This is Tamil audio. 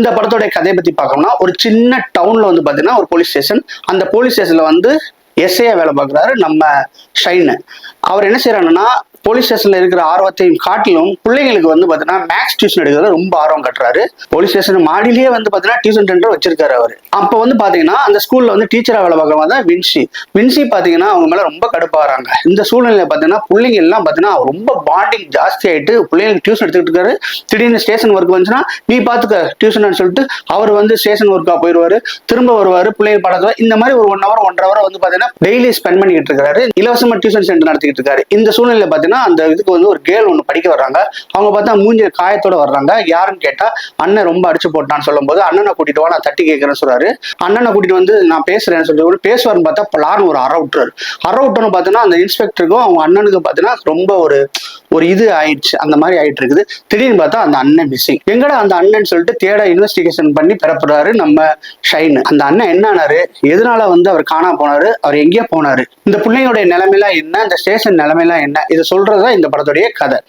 இந்த படத்தோட கதையை பத்தி பார்க்கணும்னா ஒரு சின்ன டவுன்ல வந்து பாத்தீங்கன்னா ஒரு போலீஸ் ஸ்டேஷன் அந்த போலீஸ் ஸ்டேஷன்ல வந்து எஸ்ஐயா வேலை பார்க்குறாரு நம்ம ஷைனு. அவர் என்ன செய்யறாருன்னா போலீஸ் ஸ்டேஷன்ல இருக்கிற ஆர்வத்தையும் காட்டிலும் பிள்ளைங்களுக்கு வந்து பாத்தீங்கன்னா மேக்ஸ் டியூஷன் எடுக்கிறது ரொம்ப ஆர்வம் கட்டுறாரு. போலீஸ் ஸ்டேஷன் மாடியிலேயே வந்து பாத்தீங்கன்னா டியூஷன் சென்டர் வச்சிருக்காரு அவர். அப்போ வந்து பாத்தீங்கன்னா அந்த ஸ்கூல்ல வந்து டீச்சரா வேலை பார்க்கறவங்க தான் வின்சி. வின்சி பாத்தீங்கன்னா அவங்க மேல ரொம்ப கடுப்பாகிறாங்க இந்த சூழ்நிலையில பாத்தீங்கன்னா பிள்ளைங்க எல்லாம் பாத்தீங்கன்னா ரொம்ப பாண்டிங் ஜாஸ்தி ஆயிட்டு பிள்ளைங்களுக்கு டியூஷன் எடுத்துக்கிட்டு இருக்காரு. திடீர்னு ஸ்டேஷன் ஒர்க் வந்துச்சுன்னா நீ பாத்துக்க டியூஷன் சொல்லிட்டு அவர் வந்து ஸ்டேஷன் ஒர்க்கா போயிடுவாரு. திரும்ப வருவாரு பிள்ளைங்க படத்துல இந்த மாதிரி ஒரு ஒன் ஹவர் ஒன்றரை ஹவர் வந்து பாத்தீங்கன்னா டெய்லி ஸ்பெண்ட் பண்ணிட்டு இருக்காரு. இலவசமா டியூஷன் சென்டர் நடத்திக்கிட்டு இருக்காரு. இந்த சூழ்நிலை பாத்தீங்கன்னா அந்த இதுக்கு வந்து ஒரு கேள் ஒன்று படிக்க வர்றாங்க. அவங்க பார்த்தா மூஞ்சி காயத்தோட வர்றாங்க. யாருன்னு கேட்டா அண்ணன் ரொம்ப அடிச்சு போட்டான்னு சொல்லும்போது அண்ணனை கூட்டிட்டு வா நான் தட்டி கேட்கறேன்னு சொல்றாரு. அண்ணனை கூட்டிட்டு வந்து நான் பேசுறேன்னு சொல்லிட்டு பேசுவார்னு பார்த்தா பலார்னு ஒரு அற விட்டுறாரு. அற விட்டோன்னு பார்த்தீங்கன்னா அந்த இன்ஸ்பெக்டருக்கும் அவங்க அண்ணனுக்கு பார்த்தீங்கன்னா ரொம்ப ஒரு ஒரு இது ஆயிடுச்சு. அந்த மாதிரி ஆயிட்டு இருக்குது. திடீர்னு பார்த்தா அந்த அண்ணன் மிஸ்ஸிங் எங்கடா அந்த அண்ணன் சொல்லிட்டு தேட இன்வெஸ்டிகேஷன் பண்ணி பெறப்படுறாரு நம்ம ஷைன். அந்த அண்ணன் என்ன ஆனாரு? எதனால வந்து அவர் காணாம போனாரு? அவர் எங்கேயோ போனாரு. இந்த பிள்ளையோட நிலைமையெல்லாம் என்ன? இந்த ஸ்டேஷன் நிலைமையெல்லாம் என்ன? இதை சொல்றதுதான் இந்த படத்துடைய கதை.